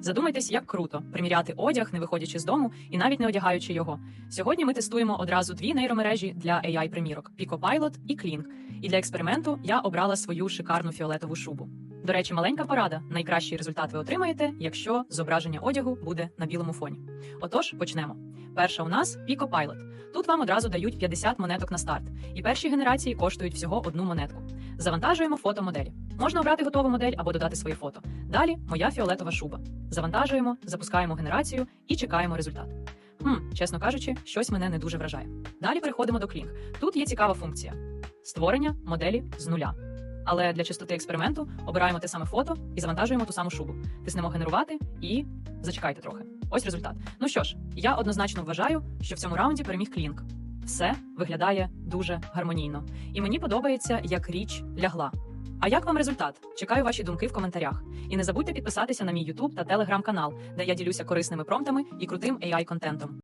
Задумайтесь, як круто приміряти одяг, не виходячи з дому і навіть не одягаючи його. Сьогодні ми тестуємо одразу дві нейромережі для ai примірок PicoPilot і Kling. І для експерименту я обрала свою шикарну фіолетову шубу. До речі, маленька порада. Найкращий результат ви отримаєте, якщо зображення одягу буде на білому фоні. Отож, почнемо. Перша у нас PicoPilot. Тут вам одразу дають 50 монеток на старт, і перші генерації коштують всього одну монетку. Завантажуємо фото моделі. Можна обрати готову модель або додати своє фото. Далі моя фіолетова шуба. Завантажуємо, запускаємо генерацію і чекаємо результат. Хм, чесно кажучи, щось мене не дуже вражає. Далі переходимо до Kling. Тут є цікава функція створення моделі з нуля. Але для чистоти експерименту обираємо те саме фото і завантажуємо ту саму шубу. Тиснемо генерувати і зачекайте трохи. Ось результат. Ну що ж, я однозначно вважаю, що в цьому раунді переміг Клінк. Все виглядає дуже гармонійно, і мені подобається, як річ лягла. А як вам результат? Чекаю ваші думки в коментарях. І не забудьте підписатися на мій YouTube та Telegram канал, де я ділюся корисними промптами і крутим AI контентом.